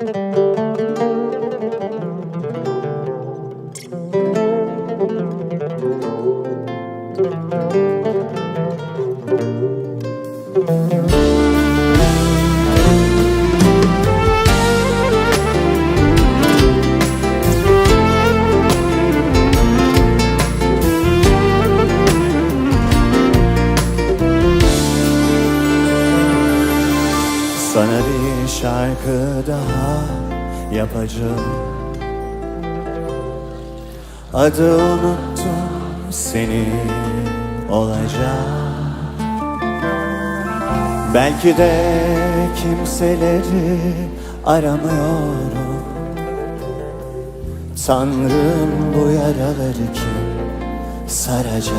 Sana bir şarkı daha yapacağım. Adı unuttum seni olacak Belki de kimseleri aramıyorum. Tanrım bu yaraları kim saracak?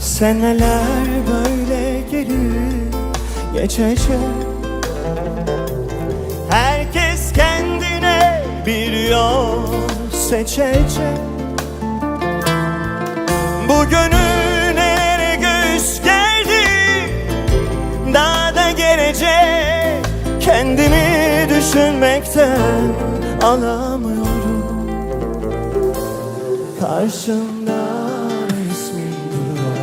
Seneler böyle gelir geçecek Herkes kendine bir yol seçecek Bu gönül nereye göğüs geldi. Daha da gelecek. Kendimi düşünmekten alamıyorum. Karşımda ismin duruyor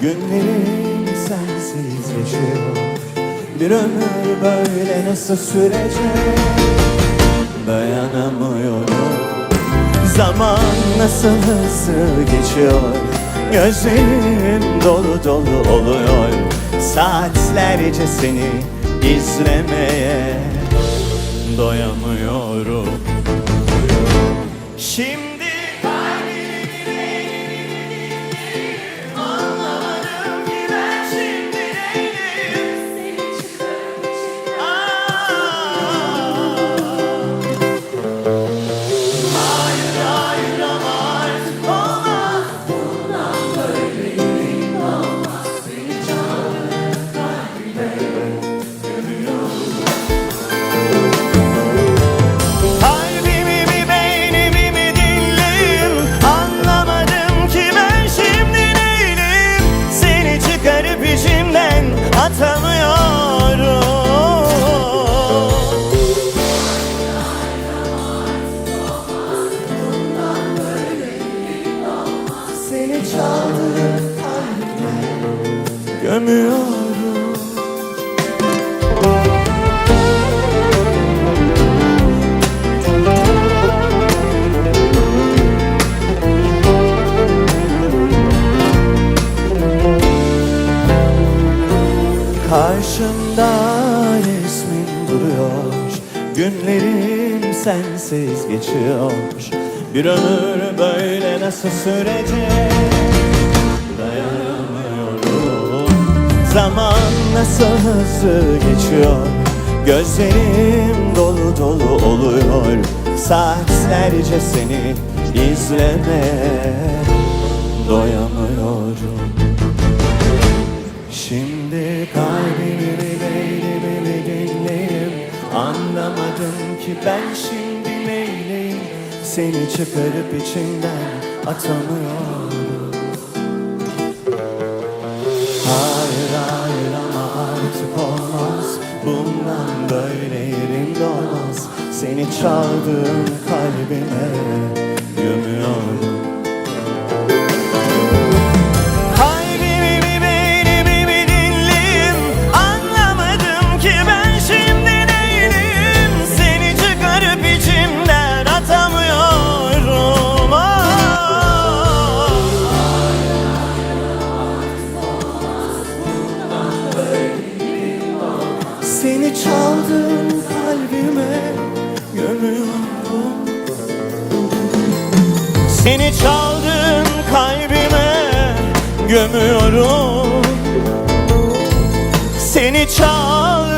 Günlerim sensiz geçiyor Bir ömür böyle nasıl sürecek? Dayanamıyorum. Zaman nasıl hızlı geçiyor? Gözlerim dolu dolu oluyor. Saatlerce seni izlemeye Doyamıyorum. Şimdi Seni gömüyorum Karşımda resmin duruyor. Günlerim sensiz geçiyor Bir ömür böyle nasıl sürecek Dayanamıyorum Zaman nasıl hızlı geçiyor Gözlerim dolu dolu oluyor Saatlerce seni izlemeye Doyamıyorum Şimdi kalbimi mi beynimi mi dinleyim Anlamadım ki ben şimdi Seni çıkarıp içimden atamıyorum. Hayır hayır ama artık olmaz. Bundan böyle yerimde olmaz. Seni çaldığım kalbime gömüyorum Seni çaldım kalbime gömüyorum Seni çaldın kalbime gömüyorum. Seni çaldın